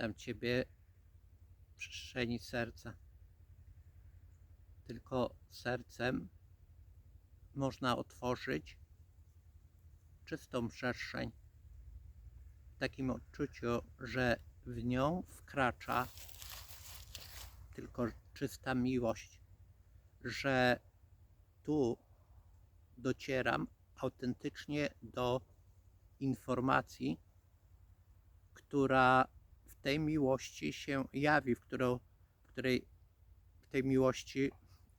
Witam Ciebie w przestrzeni serca. Tylko sercem można otworzyć czystą przestrzeń. W takim odczuciu, że w nią wkracza tylko czysta miłość, że tu docieram autentycznie do informacji, która tej miłości się jawi, w, którą, w której w tej miłości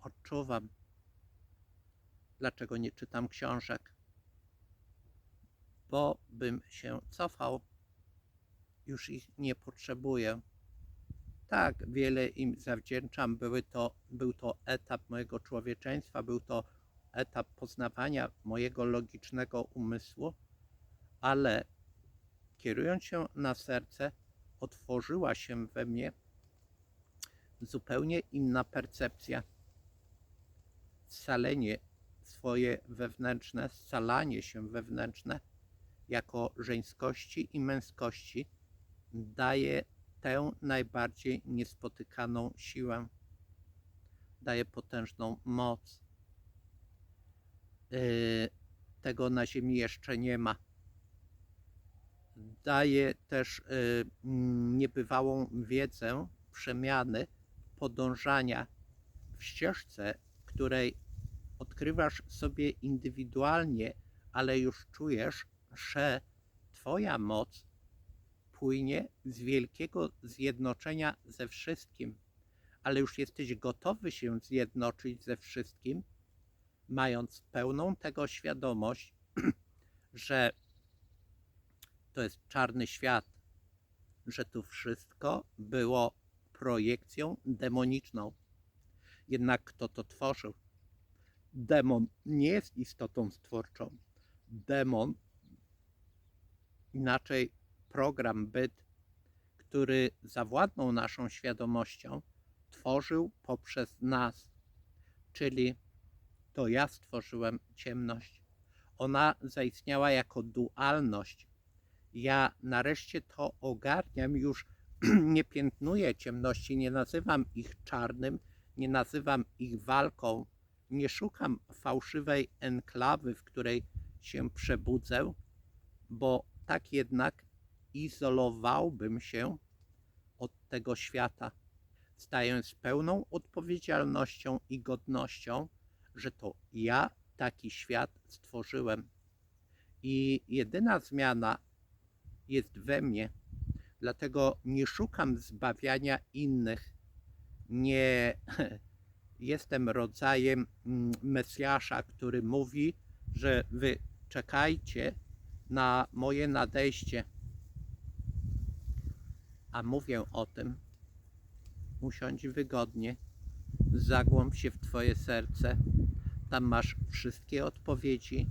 odczuwam. Dlaczego nie czytam książek? Bo bym się cofał, już ich nie potrzebuję. Tak, wiele im zawdzięczam. Były to, był to etap mojego człowieczeństwa, był to etap poznawania mojego logicznego umysłu, ale kierując się na serce, otworzyła się we mnie zupełnie inna percepcja. Scalenie swoje wewnętrzne, scalanie się wewnętrzne jako żeńskości i męskości daje tę najbardziej niespotykaną siłę, daje potężną moc. Yy, tego na Ziemi jeszcze nie ma daje też y, niebywałą wiedzę przemiany, podążania w ścieżce, której odkrywasz sobie indywidualnie, ale już czujesz, że Twoja moc płynie z wielkiego zjednoczenia ze wszystkim, ale już jesteś gotowy się zjednoczyć ze wszystkim, mając pełną tego świadomość, że to jest czarny świat, że tu wszystko było projekcją demoniczną. Jednak kto to tworzył? Demon nie jest istotą stwórczą. Demon, inaczej program, byt, który zawładnął naszą świadomością, tworzył poprzez nas, czyli to ja stworzyłem ciemność. Ona zaistniała jako dualność, ja nareszcie to ogarniam, już nie piętnuję ciemności, nie nazywam ich czarnym, nie nazywam ich walką, nie szukam fałszywej enklawy, w której się przebudzę, bo tak jednak izolowałbym się od tego świata, stając pełną odpowiedzialnością i godnością, że to ja taki świat stworzyłem. I jedyna zmiana, jest we mnie. Dlatego nie szukam zbawiania innych. Nie jestem rodzajem mm, Mesjasza, który mówi, że wy czekajcie na moje nadejście. A mówię o tym. Usiądź wygodnie, zagłąb się w Twoje serce. Tam masz wszystkie odpowiedzi,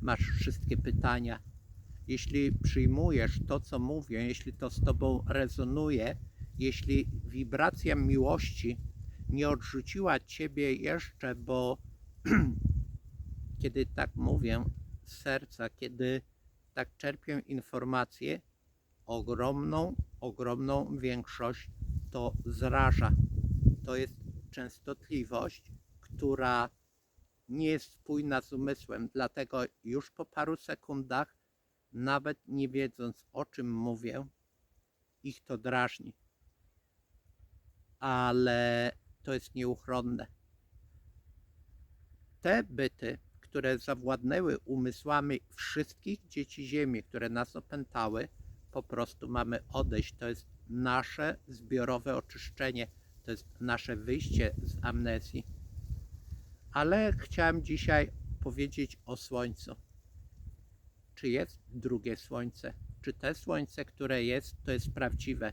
masz wszystkie pytania jeśli przyjmujesz to, co mówię, jeśli to z Tobą rezonuje, jeśli wibracja miłości nie odrzuciła Ciebie jeszcze, bo kiedy tak mówię z serca, kiedy tak czerpię informacje, ogromną, ogromną większość to zraża. To jest częstotliwość, która nie jest spójna z umysłem, dlatego już po paru sekundach nawet nie wiedząc o czym mówię, ich to drażni. Ale to jest nieuchronne. Te byty, które zawładnęły umysłami wszystkich dzieci Ziemi, które nas opętały, po prostu mamy odejść. To jest nasze zbiorowe oczyszczenie, to jest nasze wyjście z amnezji. Ale chciałem dzisiaj powiedzieć o Słońcu czy jest drugie słońce, czy te słońce, które jest, to jest prawdziwe,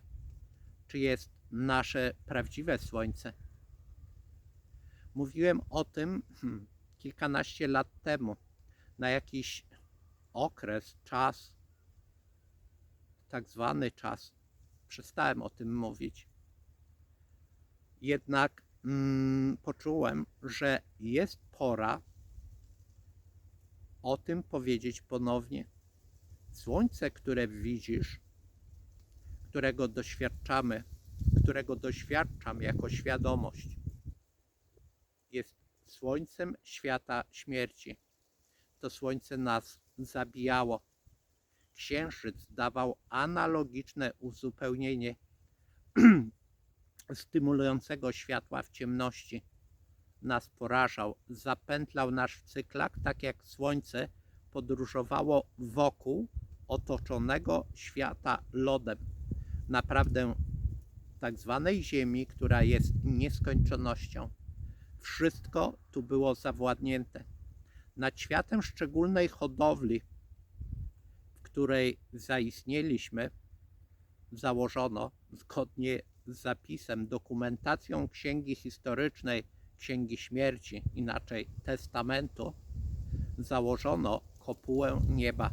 czy jest nasze prawdziwe słońce. Mówiłem o tym hmm, kilkanaście lat temu, na jakiś okres, czas, tak zwany czas. Przestałem o tym mówić. Jednak mm, poczułem, że jest pora o tym powiedzieć ponownie. Słońce, które widzisz, którego doświadczamy, którego doświadczam jako świadomość, jest słońcem świata śmierci. To słońce nas zabijało. Księżyc dawał analogiczne uzupełnienie stymulującego światła w ciemności. Nas porażał, zapętlał nasz w cyklach, tak jak słońce podróżowało wokół otoczonego świata lodem. Naprawdę tak zwanej Ziemi, która jest nieskończonością. Wszystko tu było zawładnięte. Nad światem szczególnej hodowli, w której zaistnieliśmy, założono zgodnie z zapisem, dokumentacją księgi historycznej, księgi śmierci, inaczej testamentu, założono kopułę nieba.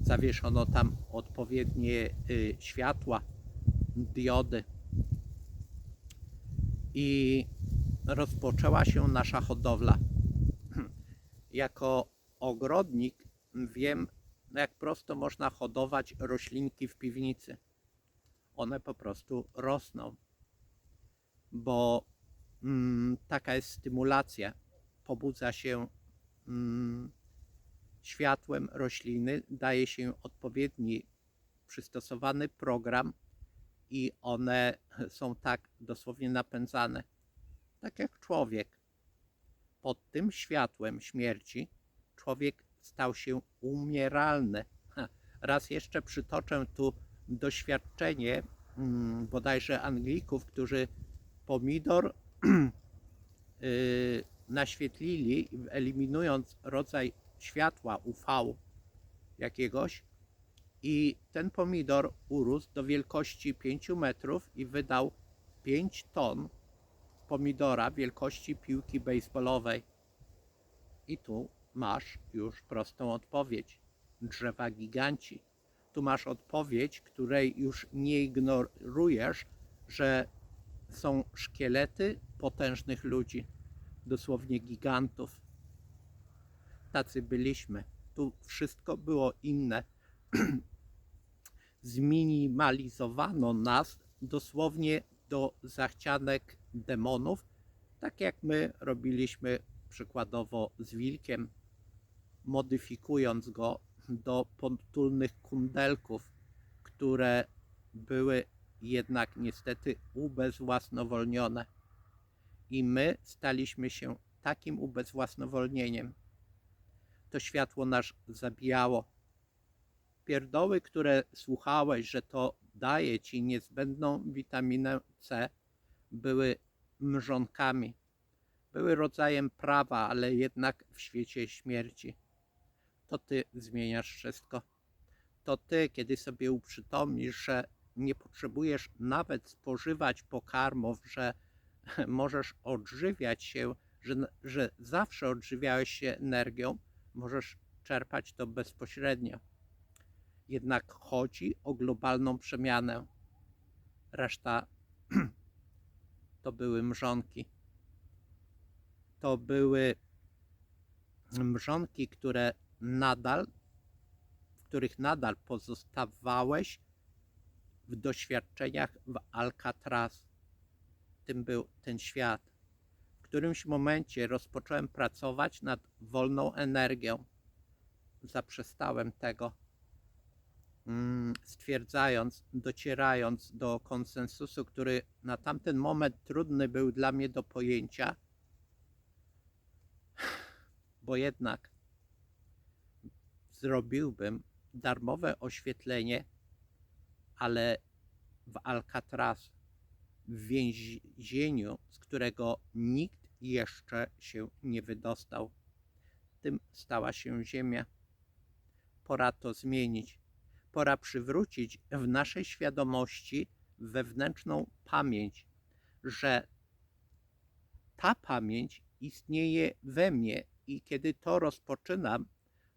Zawieszono tam odpowiednie y, światła, diody. I rozpoczęła się nasza hodowla. Jako ogrodnik wiem, jak prosto można hodować roślinki w piwnicy. One po prostu rosną, bo taka jest stymulacja. Pobudza się mm, światłem rośliny, daje się odpowiedni, przystosowany program i one są tak dosłownie napędzane, tak jak człowiek. Pod tym światłem śmierci człowiek stał się umieralny. Raz jeszcze przytoczę tu doświadczenie mm, bodajże Anglików, którzy pomidor naświetlili, eliminując rodzaj światła UV jakiegoś i ten pomidor urósł do wielkości 5 metrów i wydał 5 ton pomidora wielkości piłki baseballowej. I tu masz już prostą odpowiedź. Drzewa giganci. Tu masz odpowiedź, której już nie ignorujesz, że są szkielety potężnych ludzi, dosłownie gigantów. Tacy byliśmy. Tu wszystko było inne. Zminimalizowano nas dosłownie do zachcianek demonów, tak jak my robiliśmy przykładowo z wilkiem, modyfikując go do potulnych kundelków, które były jednak niestety ubezwłasnowolnione. I my staliśmy się takim ubezwłasnowolnieniem. To światło nas zabijało. Pierdoły, które słuchałeś, że to daje ci niezbędną witaminę C, były mrzonkami. Były rodzajem prawa, ale jednak w świecie śmierci. To ty zmieniasz wszystko. To ty, kiedy sobie uprzytomnisz, że nie potrzebujesz nawet spożywać pokarmów, że możesz odżywiać się, że, że zawsze odżywiałeś się energią, możesz czerpać to bezpośrednio. Jednak chodzi o globalną przemianę. Reszta to były mrzonki. To były mrzonki, które nadal, w których nadal pozostawałeś w doświadczeniach w Alcatraz. Tym był ten świat. W którymś momencie rozpocząłem pracować nad wolną energią. Zaprzestałem tego, mm, stwierdzając, docierając do konsensusu, który na tamten moment trudny był dla mnie do pojęcia, bo jednak zrobiłbym darmowe oświetlenie, ale w Alcatraz, w więzieniu, z którego nikt jeszcze się nie wydostał. Tym stała się Ziemia. Pora to zmienić. Pora przywrócić w naszej świadomości wewnętrzną pamięć, że ta pamięć istnieje we mnie i kiedy to rozpoczynam,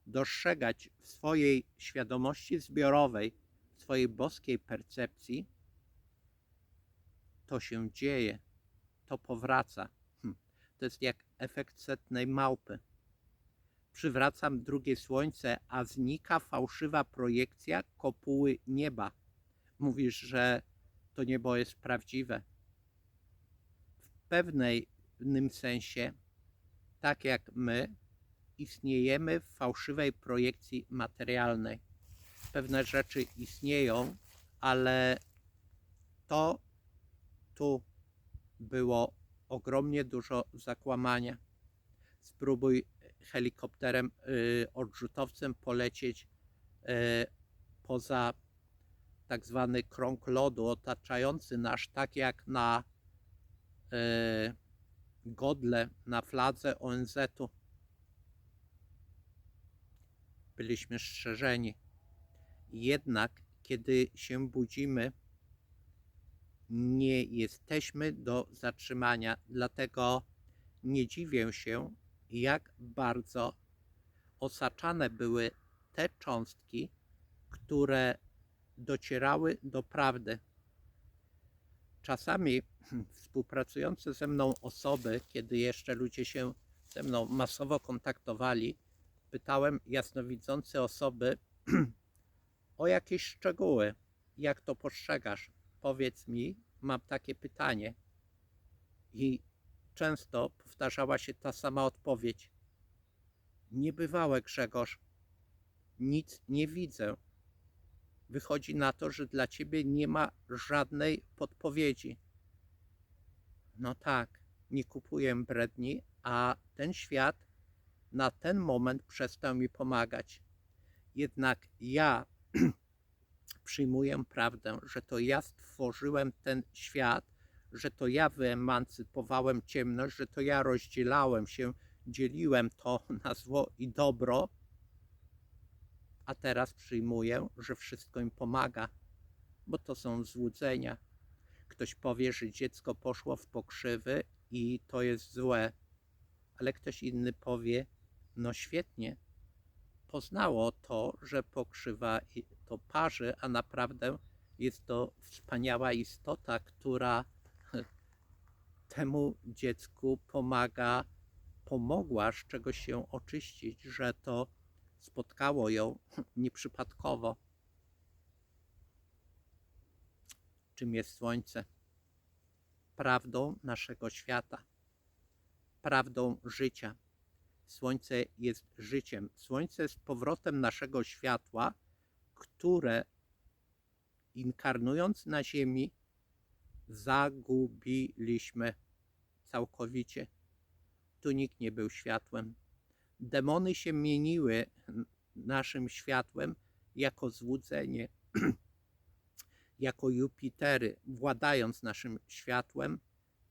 dostrzegać w swojej świadomości zbiorowej, swojej boskiej percepcji, to się dzieje, to powraca. Hm. To jest jak efekt setnej małpy. Przywracam drugie słońce, a znika fałszywa projekcja kopuły nieba. mówisz, że to niebo jest prawdziwe. W pewnym sensie, tak jak my, istniejemy w fałszywej projekcji materialnej. Pewne rzeczy istnieją, ale to tu było ogromnie dużo zakłamania. Spróbuj helikopterem y, odrzutowcem polecieć y, poza tak zwany krąg lodu otaczający nasz, tak jak na y, godle, na fladze ONZ-u. Byliśmy strzeżeni. Jednak kiedy się budzimy, nie jesteśmy do zatrzymania. Dlatego nie dziwię się, jak bardzo osaczane były te cząstki, które docierały do prawdy. Czasami współpracujące ze mną osoby, kiedy jeszcze ludzie się ze mną masowo kontaktowali, pytałem jasnowidzące osoby o jakieś szczegóły. Jak to postrzegasz? Powiedz mi, mam takie pytanie. I często powtarzała się ta sama odpowiedź. Niebywałe Grzegorz, nic nie widzę. Wychodzi na to, że dla ciebie nie ma żadnej podpowiedzi. No tak, nie kupuję bredni, a ten świat na ten moment przestał mi pomagać. Jednak ja przyjmuję prawdę, że to ja stworzyłem ten świat, że to ja wyemancypowałem ciemność, że to ja rozdzielałem się, dzieliłem to na zło i dobro, a teraz przyjmuję, że wszystko im pomaga, bo to są złudzenia. Ktoś powie, że dziecko poszło w pokrzywy i to jest złe, ale ktoś inny powie, no świetnie, poznało to, że pokrzywa to parzy, a naprawdę jest to wspaniała istota, która temu dziecku pomaga, pomogła z czegoś się oczyścić, że to spotkało ją nieprzypadkowo. Czym jest słońce? Prawdą naszego świata, prawdą życia. Słońce jest życiem. Słońce jest powrotem naszego światła, które inkarnując na Ziemi, zagubiliśmy całkowicie. Tu nikt nie był światłem. Demony się mieniły naszym światłem jako złudzenie, jako Jupitery, władając naszym światłem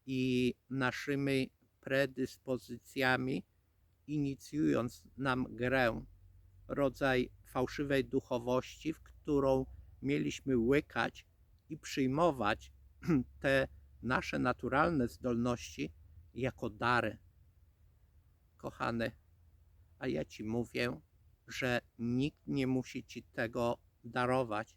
i naszymi predyspozycjami, inicjując nam grę, rodzaj fałszywej duchowości, w którą mieliśmy łykać i przyjmować te nasze naturalne zdolności jako dary. Kochany, a ja ci mówię, że nikt nie musi ci tego darować.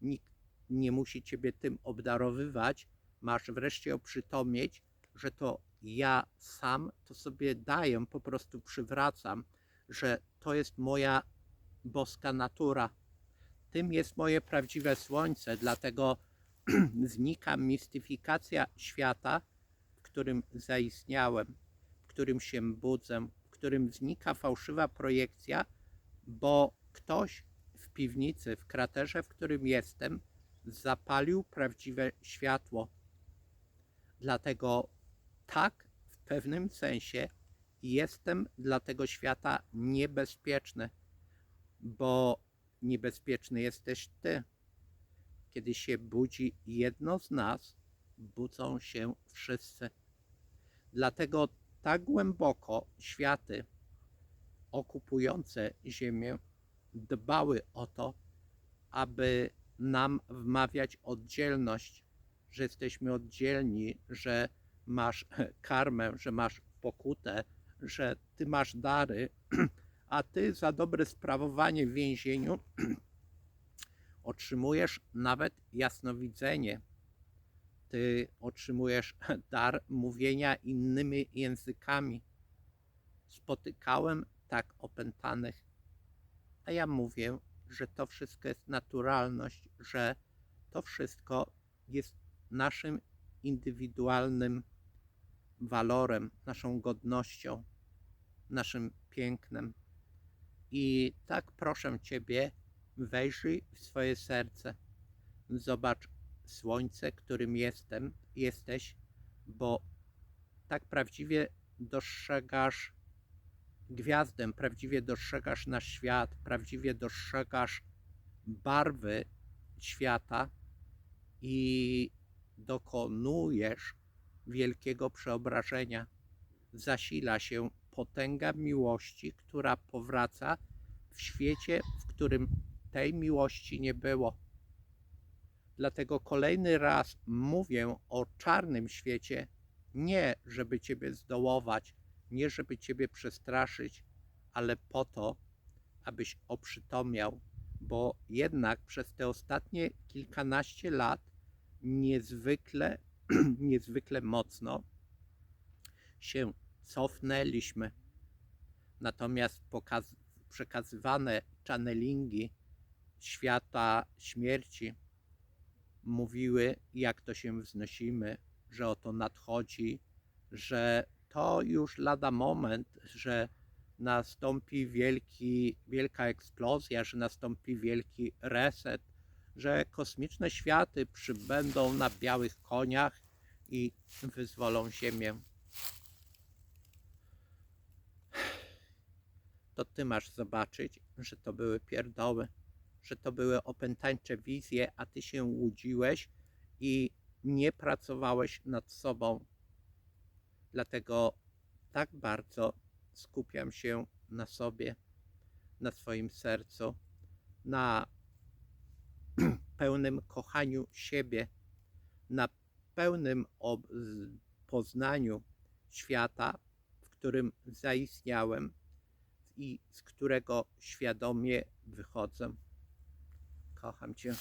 Nikt nie musi ciebie tym obdarowywać. Masz wreszcie oprzytomnieć, że to ja sam to sobie daję, po prostu przywracam, że to jest moja boska natura. Tym jest moje prawdziwe słońce, dlatego znika mistyfikacja świata, w którym zaistniałem, w którym się budzę, w którym znika fałszywa projekcja, bo ktoś w piwnicy, w kraterze, w którym jestem, zapalił prawdziwe światło. Dlatego tak, w pewnym sensie jestem dla tego świata niebezpieczny, bo niebezpieczny jesteś ty. Kiedy się budzi jedno z nas, budzą się wszyscy. Dlatego tak głęboko światy okupujące Ziemię dbały o to, aby nam wmawiać oddzielność, że jesteśmy oddzielni, że masz karmę, że masz pokutę, że ty masz dary, a ty za dobre sprawowanie w więzieniu otrzymujesz nawet jasnowidzenie. Ty otrzymujesz dar mówienia innymi językami. Spotykałem tak opętanych, a ja mówię, że to wszystko jest naturalność, że to wszystko jest naszym indywidualnym walorem, naszą godnością, naszym pięknem. I tak proszę Ciebie, wejrzyj w swoje serce. Zobacz słońce, którym jestem, jesteś, bo tak prawdziwie dostrzegasz gwiazdę, prawdziwie dostrzegasz nasz świat, prawdziwie dostrzegasz barwy świata i dokonujesz wielkiego przeobrażenia. Zasila się potęga miłości, która powraca w świecie, w którym tej miłości nie było. Dlatego kolejny raz mówię o czarnym świecie, nie żeby Ciebie zdołować, nie żeby Ciebie przestraszyć, ale po to, abyś oprzytomniał, bo jednak przez te ostatnie kilkanaście lat niezwykle, niezwykle mocno się cofnęliśmy. Natomiast pokaz- przekazywane channelingi świata śmierci mówiły, jak to się wznosimy, że oto nadchodzi, że to już lada moment, że nastąpi wielki, wielka eksplozja, że nastąpi wielki reset, że kosmiczne światy przybędą na białych koniach i wyzwolą Ziemię. To ty masz zobaczyć, że to były pierdoły, że to były opętańcze wizje, a ty się łudziłeś i nie pracowałeś nad sobą. Dlatego tak bardzo skupiam się na sobie, na swoim sercu, na pełnym kochaniu siebie, na pełnym poznaniu świata, w którym zaistniałem i z którego świadomie wychodzę. Kocham Cię.